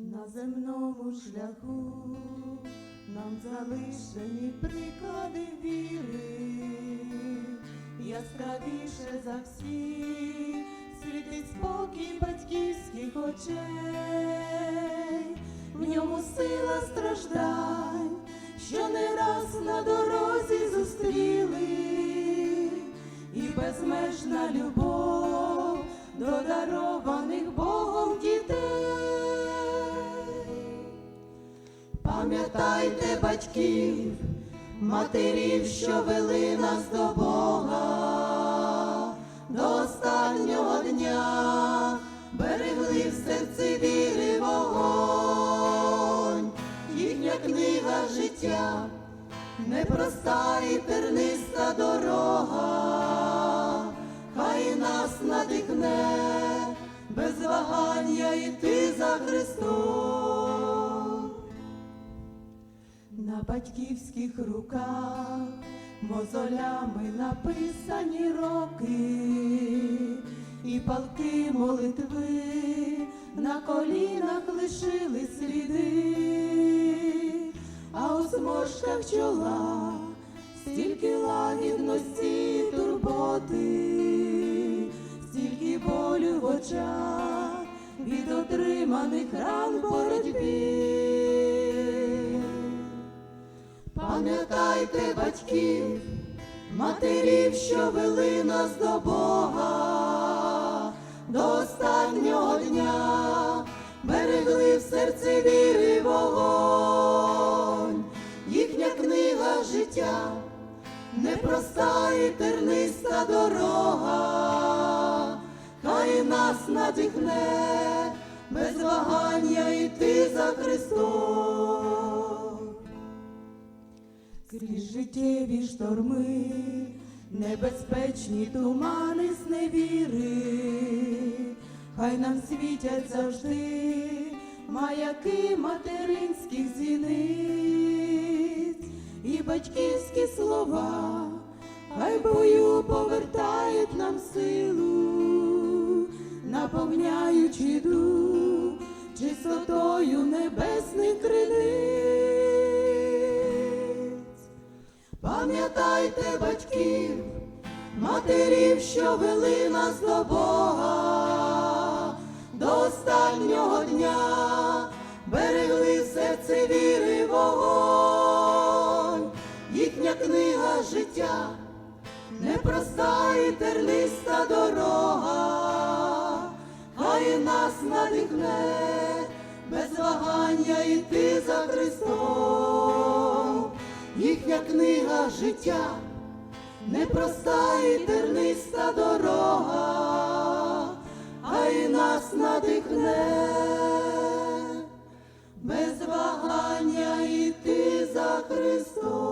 На земному шляху нам залишені приклади віри, яскравіше за всіх світить спокій батьківських очей, в ньому сила страждань, що не раз на дорозі зустріли, і безмежна любов Пам'ятайте батьків, матерів, що вели нас до Бога, до останнього дня берегли в серці віри вогонь, їхня книга життя, непроста і терниста дорога, хай нас надихне без вагання йти за Христом. Батьківських руках. Мозолями написані роки, і палки молитви. На колінах лишили сліди, а у зморшках чола стільки лагідності турботи, стільки болю в очах від отриманих ран боротьбі. Пам'ятайте батьків, матерів, що вели нас до Бога, до останнього дня берегли в серці віри вогонь, їхня книга життя, непроста і терниста дорога, хай нас надихне без вагання йти за Христом. Крізь життєві шторми, небезпечні тумани зневіри, хай нам світять завжди маяки материнських зіниць і батьківські слова, хай бою повертають нам силу, наповняючи дух чистотою небесних криниць. Пам'ятайте батьків, матерів, що вели нас до Бога, до останнього дня берегли в серці віри вогонь, їхня книга життя, непроста і терниста дорога, хай нас надихне без вагання йти за Христом книга життя, непроста і терниста дорога, а й нас надихне, без вагання йти за Христом.